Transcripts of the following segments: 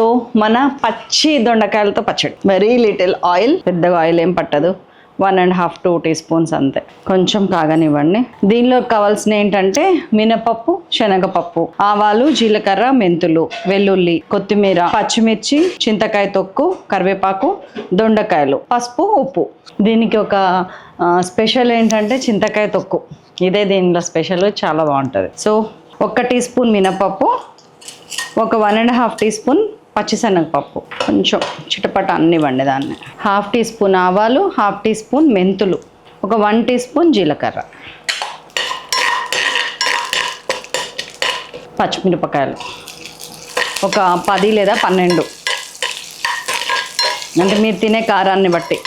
So మన పచ్చి దొండకాయలతో పచ్చడి. వెరీ లిటిల్ ఆయిల్ పెద్దగా ఆయిల్ ఏం పట్టదు. One and half two teaspoons అంతే. కొంచెం కాగనివ్వండి. దీనిలో కావాల్సిన ఏంటంటే మినపప్పు శనగపప్పు ఆవాలు జీలకర్ర మెంతులు వెల్లుల్లి కొత్తిమీర పచ్చిమిర్చి చింతకాయ తొక్కు కరివేపాకు దొండకాయలు పసుపు ఉప్పు. దీనికి ఒక స్పెషల్ ఏంటంటే చింతకాయ తొక్కు. ఇదే దీనిలో స్పెషల్ చాలా బాగుంటుంది. సో ఒక టీ స్పూన్ మినపప్పు ఒక one and half teaspoon పచ్చిశనగపప్పు. కొంచెం చిటపట అన్నివ్వండి దాన్ని. హాఫ్ టీ స్పూన్ ఆవాలు హాఫ్ టీ స్పూన్ మెంతులు. ఒక వన్ టీ స్పూన్ జీలకర్ర. పచ్చిమిరపకాయలు. ఒక పది లేదా పన్నెండు. అంటే మీరు తినే కారాన్ని బట్టి.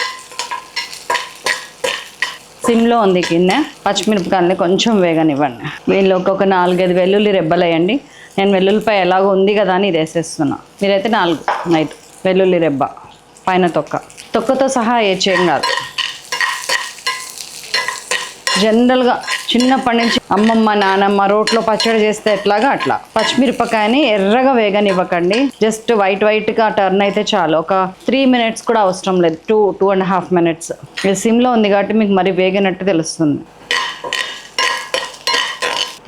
సిమ్లో ఉంది కింద. పచ్చిమిరపకాయలని కొంచెం వేగనివ్వండి. వీళ్ళకి ఒక నాలుగైదు వెల్లుల్లి రెబ్బలేయండి. నేను వెల్లుల్లిపాయ ఎలాగో ఉంది కదా అని ఇది వేసేస్తున్నా మీరైతే నాలుగు నైట్ వెల్లుల్లి రెబ్బ పైన తొక్క. తొక్కతో సహా ఏ చేయం కాదు. జనరల్గా చిన్నప్పటి నుంచి అమ్మమ్మ నానమ్మ రోట్లో పచ్చడి చేస్తే ఎట్లాగా అట్లా. పచ్చిమిరపకాయని ఎర్రగా వేగనివ్వకండి. జస్ట్ వైట్ వైట్గా టర్న్ అయితే చాలు. ఒక త్రీ మినిట్స్ కూడా అవసరం లేదు. Two two and half minutes. ఇది సిమ్లో ఉంది కాబట్టి మీకు మరి వేగినట్టు తెలుస్తుంది.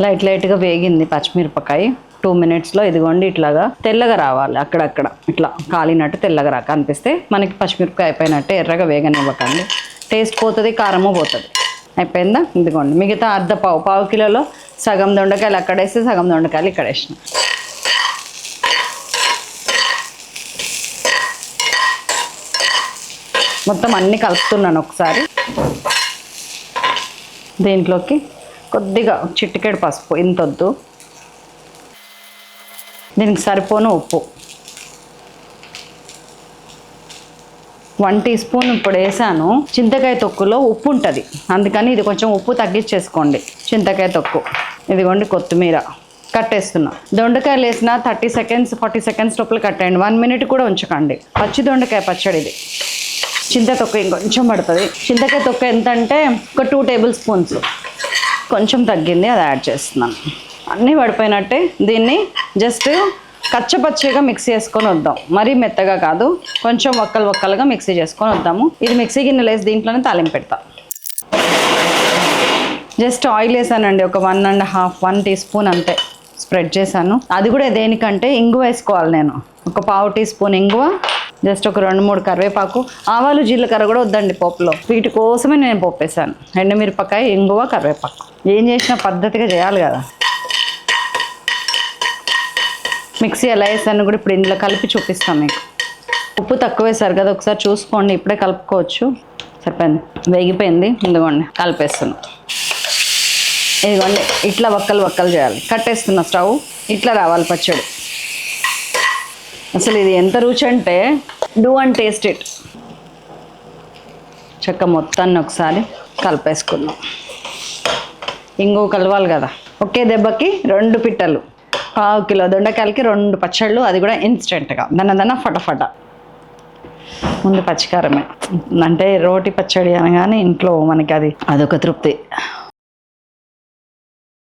లైట్ లైట్గా వేగింది పచ్చిమిరపకాయ. టూ మినిట్స్లో ఇదిగోండి ఇట్లాగా తెల్లగా రావాలి అక్కడక్కడ. ఇట్లా కాలినట్టు తెల్లగా రాక అనిపిస్తే మనకి పచ్చిమిరపకాయ అయిపోయినట్టు ఎర్రగా వేగనివ్వకండి. టేస్ట్ పోతుంది కారము పోతుంది. అయిపోయిందా? ఇదిగోండి. మిగతా అర్ధ పావు పావు కిలోలో సగం దొండకాయలు అక్కడ వేసి సగం దొండకాయలు ఇక్కడ వేసిన మొత్తం అన్నీ కలుపుతున్నాను ఒకసారి. దీంట్లోకి కొద్దిగా చిట్టికేడు పసుపు ఇంత వద్దు దీనికి సరిపోను ఉప్పు. వన్ టీ స్పూన్ ఇప్పుడు వేసాను. చింతకాయ తొక్కులో ఉప్పు ఉంటుంది. అందుకని ఇది కొంచెం ఉప్పు తగ్గించేసుకోండి. చింతకాయ తొక్కు. ఇదిగోండి కొత్తిమీర. కట్టేస్తున్నా. దొండకాయలు వేసిన థర్టీ సెకండ్స్ ఫార్టీ సెకండ్స్ లోపల కట్టేయండి. వన్ మినిట్ కూడా ఉంచకండి. పచ్చి దొండకాయ పచ్చడి ఇది. చింత తొక్క ఇంకొంచెం పడుతుంది. చింతకాయ తొక్క ఎంత అంటే ఒక టూ టేబుల్ స్పూన్స్. కొంచెం తగ్గింది అది యాడ్ చేస్తున్నాను. అన్నీ పడిపోయినట్టే దీన్ని జస్ట్ కచ్చపచ్చగా మిక్సీ చేసుకొని వద్దాం. మరీ మెత్తగా కాదు కొంచెం వక్కలు వక్కలుగా మిక్సీ చేసుకొని వద్దాము. ఇది మిక్సీ గిన్నెలు వేసి దీంట్లోనే తాలింపు పెడతాం. జస్ట్ ఆయిల్ వేసానండి ఒక one and half one teaspoon అంతే స్ప్రెడ్ చేశాను. అది కూడా దేనికంటే ఇంగువ వేసుకోవాలి నేను. ఒక పావు టీ స్పూన్ ఇంగువ జస్ట్ ఒక రెండు మూడు కరివేపాకు ఆవాలు జీలకర్ర కూడా వద్దండి పోపులో. వీటి కోసమే నేను పోపేశాను. ఎండుమిరపకాయ ఇంగువ కరివేపాకు. ఏం చేసినా పద్ధతిగా చేయాలి కదా. మిక్సీ ఎలా వేసాను కూడా ఇప్పుడు ఇందులో కలిపి చూపిస్తాను మీకు. ఉప్పు తక్కువ వేసారు కదా ఒకసారి చూసుకోండి. ఇప్పుడే కలుపుకోవచ్చు. సరిపోయింది. వేగిపోయింది. ఇదిగోండి. కలిపేస్తున్నాం. ఇదిగోండి. ఇట్లా వక్కలు వక్కలు చేయాలి. కట్టేస్తున్న స్టవ్ ఇట్లా రావాలి పచ్చడి. అసలు ఇది ఎంత రుచి అంటే డూ అండ్ టేస్ట్ ఇట్. చెక్క మొత్తాన్ని ఒకసారి కలిపేసుకుందాం. ఇంకో కలవాలి కదా. ఒకే దెబ్బకి రెండు పిట్టలు. పావు కిలో దొండకాయలకి రెండు పచ్చళ్ళు అది కూడా ఇన్స్టెంట్గా దన్న దన్న ఫటఫట ముందు పచ్చికారమే. అంటే రోటి పచ్చడి అనగానే ఇంట్లో మనకి అది అదొక తృప్తి.